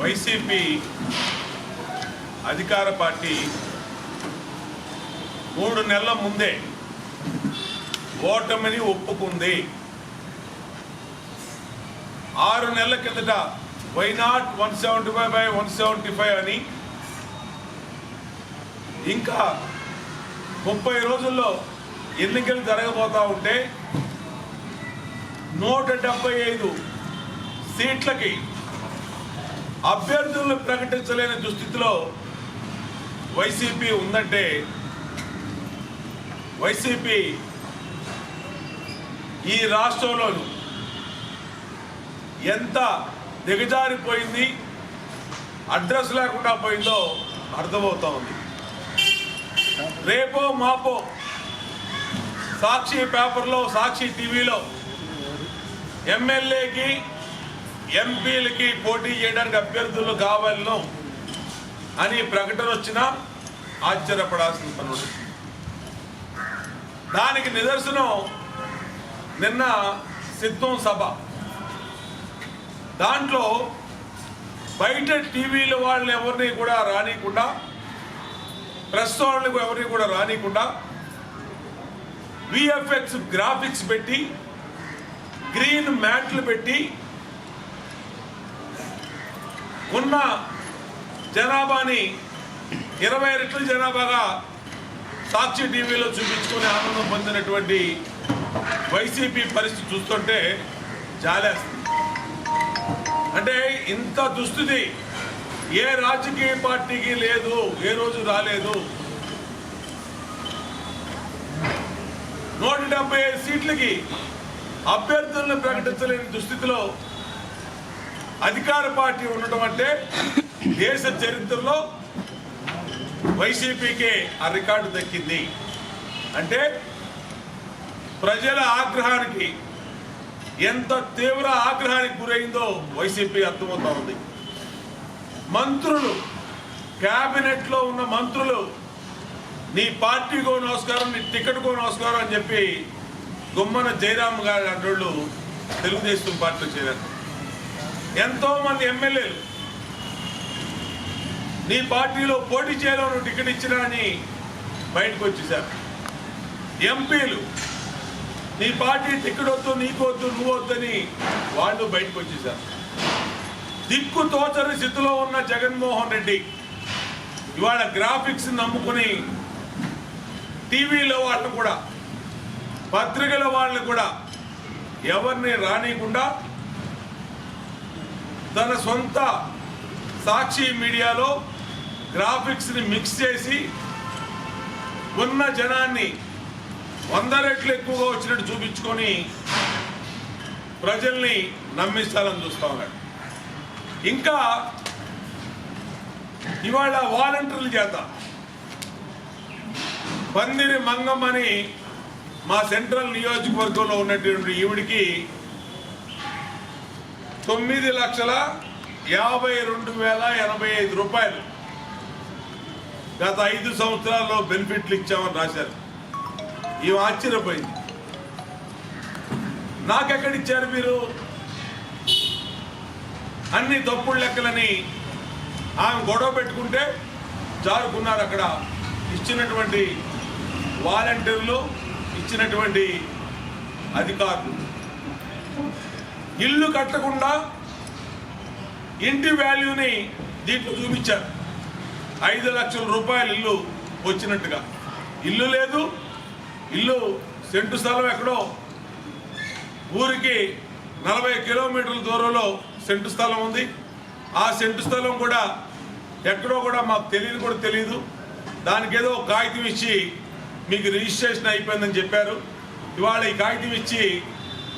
YCP అధికార party మూడు నెలల ముందే ఓటమిని ఒప్పుకుంది. ఆరు నెలల కిందట why not one seventy five by one seventy five అని ఇంకా ముప్పై రోజుల్లో ఎన్నికలు జరగబోతా ఉంటే నూట డెబ్బై ఐదు సీట్లకి అభ్యర్థులను ప్రకటించలేని దుస్థితిలో వైసీపీ ఉందంటే వైసీపీ ఈ రాష్ట్రంలోను ఎంత దిగజారిపోయింది అడ్రస్ లేకుండా పోయిందో అర్థమవుతా ఉంది. రేపో మాపో సాక్షి పేపర్లో సాక్షి టీవీలో ఎమ్మెల్యేకి ఎంపీలకి పోటీ చేయడానికి అభ్యర్థులు కావాలను అని ప్రకటన వచ్చినా ఆశ్చర్యపడాల్సిన పని దానికి నిదర్శనం నిన్న సిద్ధం సభ. దాంట్లో బయట టీవీల వాళ్ళని ఎవరిని కూడా రానియకుండా ప్రెస్ వాళ్ళని ఎవరిని కూడా రానియకుండా విఎఫ్ఎక్స్ గ్రాఫిక్స్ పెట్టి గ్రీన్ మ్యాట్లు పెట్టి ఉన్న జనాభాని ఇరవై రెట్ల జనాభాగా సాక్షి టీవీలో చూపించుకుని ఆనందం పొందినటువంటి వైసీపీ పరిస్థితి చూస్తుంటే జాలేస్తుంది. అంటే ఇంత దుస్థితి ఏ రాజకీయ పార్టీకి లేదు ఏ రోజు రాలేదు. నూట డెబ్బై ఐదు సీట్లకి అభ్యర్థులను ప్రకటించలేని దుస్థితిలో అధికార పార్టీ ఉండటం అంటే దేశ చరిత్రలో వైసీపీకే ఆ రికార్డు దక్కింది. అంటే ప్రజల ఆగ్రహానికి ఎంత తీవ్ర ఆగ్రహానికి గురైందో వైసీపీ అర్థమవుతా ఉంది. మంత్రులు క్యాబినెట్లో ఉన్న మంత్రులు నీ పార్టీకో నమస్కారం నీ టికెట్కో నమస్కారం అని చెప్పి గుమ్మన జయరామ్ గారి అంటోళ్ళు తెలుగుదేశం పార్టీలో చేరారు. ఎంతో మంది ఎమ్మెల్యేలు నీ పార్టీలో పోటీ చేయలో నువ్వు టికెట్ ఇచ్చినా అని బయటకు వచ్చేసారు. ఎంపీలు నీ పార్టీ టికెట్ వద్దు నీకు వద్దు నువ్వు వద్దని వాళ్ళు బయటకు వచ్చేసారు. దిక్కు తోచని స్థితిలో ఉన్న జగన్మోహన్ రెడ్డి ఇవాళ గ్రాఫిక్స్ నమ్ముకుని టీవీలో వాళ్ళు కూడా పత్రికల వాళ్ళు కూడా ఎవరిని రానియకుండా తన సొంత సాక్షి మీడియాలో గ్రాఫిక్స్ని మిక్స్ చేసి ఉన్న జనాన్ని వంద రెట్లు ఎక్కువగా వచ్చినట్టు చూపించుకొని ప్రజల్ని నమ్మిస్తారని చూస్తూ ఉన్నాడు. ఇంకా ఇవాళ వాలంటీర్ల చేత పందిరి మంగమ్మని మా సెంట్రల్ నియోజకవర్గంలో ఉన్నటువంటి ఈవిడికి తొమ్మిది లక్షల యాభై రెండు వేల ఎనభై ఐదు రూపాయలు. గత ఐదు సంవత్సరాల్లో బెనిఫిట్లు ఇచ్చామని రాశారు. ఇవి ఆశ్చర్యపోయింది. నాకెక్కడిచ్చారు మీరు? అన్ని తప్పుడు లెక్కలని ఆమె గొడవ పెట్టుకుంటే జారుకున్నారు అక్కడ. ఇచ్చినటువంటి వాలంటీర్లు ఇచ్చినటువంటి అధికారులు. ఇల్లు కట్టకుండా ఇంటి వాల్యూని దీంట్లో చూపించారు. ఐదు లక్షల రూపాయలు ఇల్లు వచ్చినట్టుగా. ఇల్లు లేదు ఇల్లు సెంటు స్థలం ఎక్కడో? ఊరికి నలభై కిలోమీటర్ల దూరంలో సెంటు స్థలం ఉంది. ఆ సెంటు స్థలం కూడా ఎక్కడో కూడా మాకు తెలియదు కూడా తెలియదు దానికి ఏదో ఒక కాగితం ఇచ్చి మీకు రిజిస్ట్రేషన్ అయిపోయిందని చెప్పారు. ఇవాళ ఈ కాగితం ఇచ్చి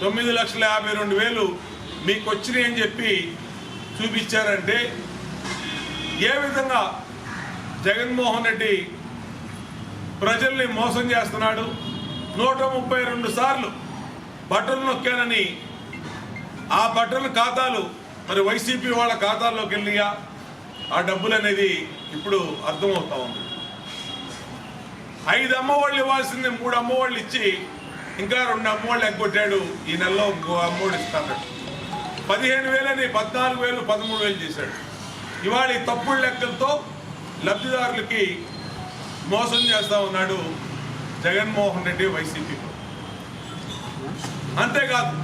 తొమ్మిది లక్షల యాభై రెండు వేలు మీకు వచ్చినాయి అని చెప్పి చూపించారంటే ఏ విధంగా జగన్మోహన్ రెడ్డి ప్రజల్ని మోసం చేస్తున్నాడు? నూట ముప్పై రెండు సార్లు బట్టలు నొక్కానని ఆ బట్టల ఖాతాలు మరి వైసీపీ వాళ్ళ ఖాతాల్లోకి వెళ్ళియా? ఆ డబ్బులు అనేది ఇప్పుడు అర్థమవుతా ఉంది. ఐదు అమ్మఒళ్ళు ఇవ్వాల్సింది మూడు అమ్మఒళ్ళు ఇచ్చి ఇంకా రెండు అమ్మోళ్ళు ఎగ్గొట్టాడు. ఈ నెలలో ఇంకో అమ్మోడు ఇస్తాడు. పదిహేను వేలని పద్నాలుగు వేలు పదమూడు వేలు చేశాడు. ఇవాళ ఈ తప్పుడు లెక్కలతో లబ్ధిదారులకి మోసం చేస్తా ఉన్నాడు జగన్మోహన్ రెడ్డి వైసీపీ. అంతేకాదు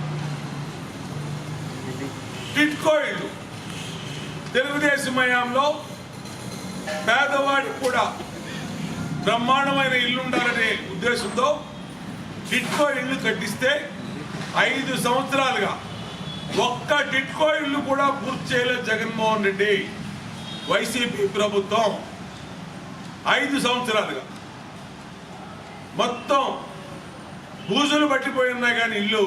టిట్కో ఇళ్ళు తెలుగుదేశం హయాంలో పేదవాడికి కూడా బ్రహ్మాండమైన ఇల్లు ఉండాలనే ఉద్దేశంతో టిట్కో ఇల్లు కట్టిస్తే ఐదు సంవత్సరాలుగా ఒక్క టిట్కో ఇల్లు కూడా పూర్తి చేయలేదు జగన్మోహన్ రెడ్డి వైసీపీ ప్రభుత్వం. ఐదు సంవత్సరాలుగా. మొత్తం బూజులు పట్టిపోయి ఉన్నాయి కానీ ఇల్లు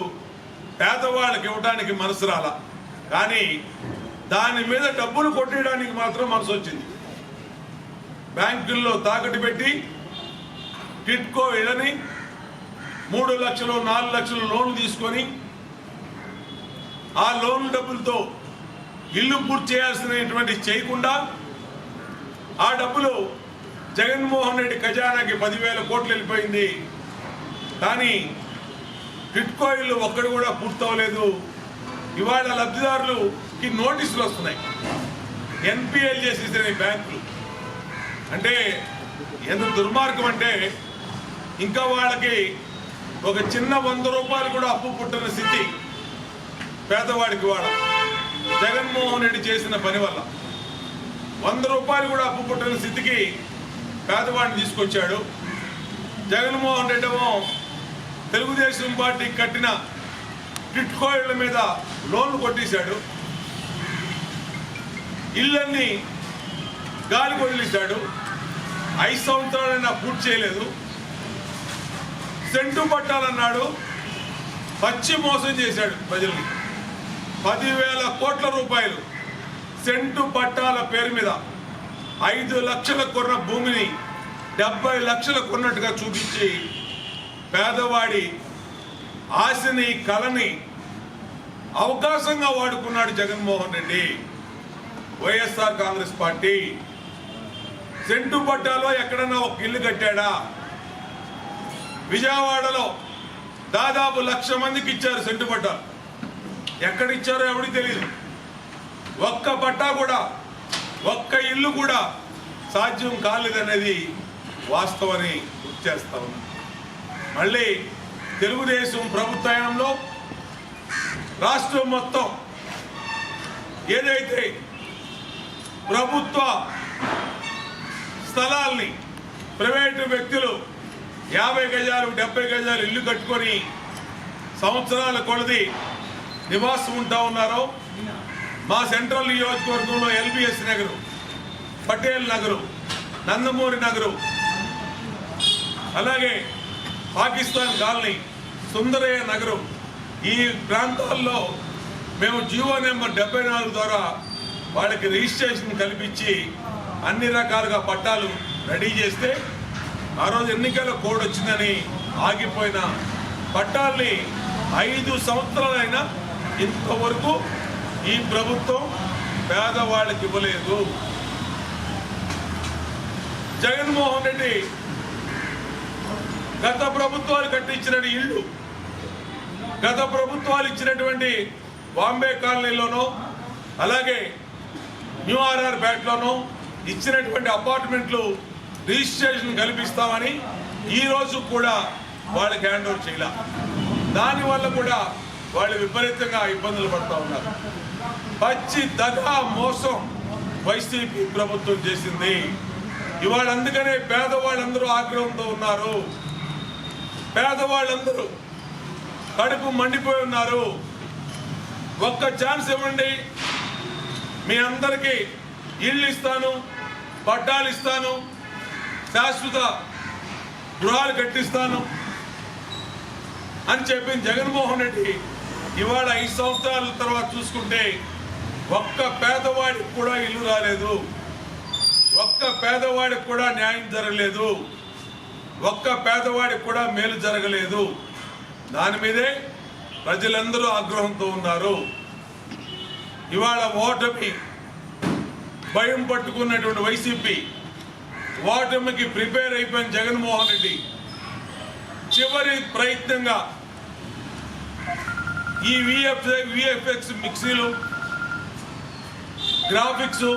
పేదవాళ్ళకి ఇవ్వడానికి మనసు రాల. కానీ దాని మీద డబ్బులు కొట్టేయడానికి మాత్రం మనసు వచ్చింది. బ్యాంకుల్లో తాకట్టు పెట్టి టిట్కో ఇళ్ళని మూడు లక్షలు నాలుగు లక్షలు లోన్లు తీసుకొని ఆ లోన్ డబ్బులతో ఇల్లు పూర్తి చేయాల్సినటువంటి చేయకుండా ఆ డబ్బులు జగన్మోహన్ రెడ్డి ఖజానాకి పదివేల కోట్లు వెళ్ళిపోయింది. కానీ టిట్కో ఇల్లు ఒక్కడు కూడా పూర్తవలేదు. ఇవాళ లబ్ధిదారులకి నోటీసులు వస్తున్నాయి. ఎన్పిఎల్ చేసేసిన బ్యాంకులు. అంటే ఎంత దుర్మార్గం అంటే ఇంకా వాళ్ళకి ఒక చిన్న వంద రూపాయలు కూడా అప్పు పుట్టిన స్థితి పేదవాడికి వాడ. జగన్మోహన్ రెడ్డి చేసిన పని వల్ల వంద రూపాయలు కూడా అప్పు పుట్టిన స్థితికి పేదవాడిని తీసుకొచ్చాడు. జగన్మోహన్ రెడ్డి ఏమో తెలుగుదేశం పార్టీ కట్టిన టిట్కో ఇళ్ళ మీద లోన్లు కొట్టేశాడు. ఇళ్ళన్నీ గాలి వదిలేశాడు ఐదు సంవత్సరాలైనా పూర్తి చేయలేదు. సెంటు పట్టాలన్నాడు. పచ్చి మోసం చేశాడు ప్రజల్ని. పదివేల కోట్ల రూపాయలు సెంటు పట్టాల పేరు మీద ఐదు లక్షల కొన్న భూమిని డెబ్బై లక్షల కొన్నట్టుగా చూపించి పేదవాడి ఆశని కలని అవకాశంగా వాడుకున్నాడు Jaganmohan Reddy. YSR Congress party. Cent పట్టాలో ఎక్కడన్నా ఒక ఇల్లు కట్టాడా? విజయవాడలో దాదాపు లక్ష మందికి ఇచ్చారు సెంటు పట్టా. ఎక్కడ ఇచ్చారో ఎవరికి తెలియదు ఒక్క పట్టా కూడా ఒక్క ఇల్లు కూడా సాధ్యం కాలేదనేది వాస్తవని గుర్తు చేస్తా ఉన్నా. మళ్ళీ తెలుగుదేశం ప్రభుత్వంలో రాష్ట్రం మొత్తం ఏదైతే ప్రభుత్వ స్థలాల్ని ప్రైవేటు వ్యక్తులు యాభై గజాలు డెబ్బై గజాలు ఇల్లు కట్టుకొని సంవత్సరాల కొలది నివాసం ఉంటా ఉన్నారో మా సెంట్రల్ నియోజకవర్గంలో ఎల్బిఎస్ నగరు పటేల్ నగరు నందమూరి నగరు అలాగే పాకిస్తాన్ కాలనీ సుందరయ్య నగరు. ఈ ప్రాంతాల్లో మేము జీవో నెంబర్ డెబ్బై నాలుగు ద్వారా వాళ్ళకి రిజిస్ట్రేషన్ కల్పించి అన్ని రకాలుగా పట్టాలు రెడీ చేస్తే ఆ రోజు ఎన్నికల కోడ్ వచ్చిందని ఆగిపోయిన పట్టాల్ని ఐదు సంవత్సరాలైనా ఇంతవరకు ఈ ప్రభుత్వం పేదవాళ్ళకి ఇవ్వలేదు. జగన్మోహన్ రెడ్డి గత ప్రభుత్వాలు కట్టించిన ఇళ్ళు గత ప్రభుత్వాలు ఇచ్చినటువంటి బాంబే కాలనీలోనో అలాగే న్యూ ఆర్ఆర్ బ్యాట్లోనో ఇచ్చినటువంటి అపార్ట్మెంట్లు రిజిస్ట్రేషన్ కల్పిస్తామని ఈరోజు కూడా వాళ్ళకి హ్యాండ్ ఓవర్ చేయాల. దానివల్ల కూడా వాళ్ళు విపరీతంగా ఇబ్బందులు పడుతూ ఉన్నారు. పచ్చి దగా మోసం వైసీపీ ప్రభుత్వం చేసింది. ఇవాళ అందుకనే పేదవాళ్ళందరూ ఆగ్రహంతో ఉన్నారు. పేదవాళ్ళందరూ కడుపు మండిపోయి ఉన్నారు. ఒక్క ఛాన్స్ ఇవ్వండి. మీ అందరికీ ఇళ్ళు ఇస్తాను పట్టాలు ఇస్తాను. శాశ్వత గృహాలు కట్టిస్తాను అని చెప్పి జగన్మోహన్ రెడ్డి. ఇవాళ ఐదు సంవత్సరాల తర్వాత చూసుకుంటే ఒక్క పేదవాడికి కూడా ఇల్లు రాలేదు. ఒక్క పేదవాడికి కూడా న్యాయం జరగలేదు. ఒక్క పేదవాడికి కూడా మేలు జరగలేదు. దాని మీదే ప్రజలందరూ ఆగ్రహంతో ఉన్నారు. ఇవాళ ఓటమి భయం పట్టుకున్నటువంటి వైసీపీ ఓటమికి ప్రిపేర్ అయిపోయిన జగన్మోహన్ రెడ్డి చివరి ప్రయత్నంగా ఈ విఎఫ్ విఎఫ్ఎక్స్ మిక్సీలు గ్రాఫిక్స్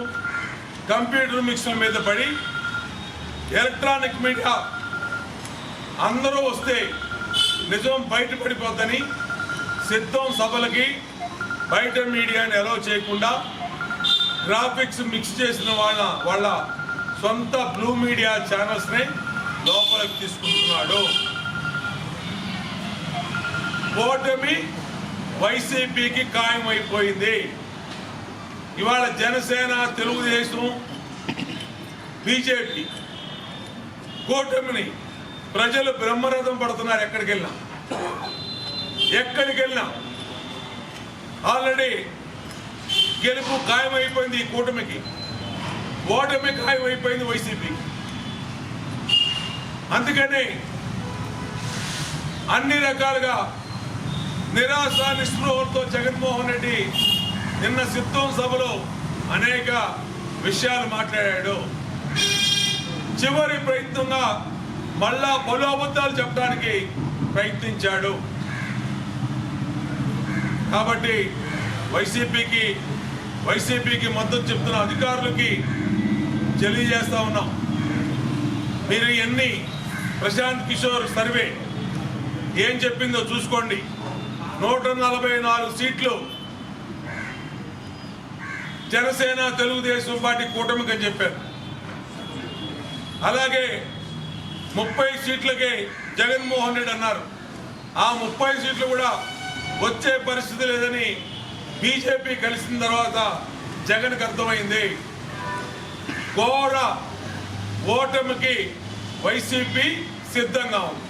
కంప్యూటర్ మిక్స్ల మీద పడి ఎలక్ట్రానిక్ మీడియా అందరూ వస్తే నిజం బయటపడిపోద్దని సిద్ధం సభలకి బయట మీడియాని అలౌ చేయకుండా గ్రాఫిక్స్ మిక్స్ చేసిన వాళ్ళ వాళ్ళ సొంత బ్లూ మీడియా ఛానల్స్ని లోపలికి తీసుకుంటున్నాడు. కూటమి వైసీపీకి ఖాయమైపోయింది. ఇవాళ జనసేన తెలుగుదేశం బీజేపీ కూటమిని ప్రజలు బ్రహ్మరథం పడుతున్నారు ఎక్కడికి వెళ్ళినా ఎక్కడికి వెళ్ళినా ఆల్రెడీ గెలుపు ఖాయమైపోయింది ఈ కూటమికి. ఓటమి ఖాయమైపోయింది వైసీపీ. అందుకని అన్ని రకాలుగా నిరాశ నిస్పృహలతో జగన్మోహన్ రెడ్డి నిన్న సిద్ధం సభలో అనేక విషయాలు మాట్లాడాడు. చివరి ప్రయత్నంగా మళ్ళా పలు అబద్ధాలు చెప్పడానికి ప్రయత్నించాడు. కాబట్టి వైసీపీకి వైసీపీకి మద్దతు చెప్తున్న అధికారులకి తెలియజేస్తా ఉన్నాం. మీరు ఎన్ని ప్రశాంత్ కిషోర్ సర్వే ఏం చెప్పిందో చూసుకోండి. నూట నలభై నాలుగు సీట్లు జనసేన తెలుగుదేశం పార్టీ కూటమికి అని చెప్పారు. అలాగే ముప్పై సీట్లకే జగన్మోహన్ రెడ్డి అన్నారు. ఆ ముప్పై సీట్లు కూడా వచ్చే పరిస్థితి లేదని బీజేపీ కలిసిన తర్వాత జగన్కి అర్థమైంది. ఘోర ఓటమికి వైసీపీ సిద్ధంగా ఉంది.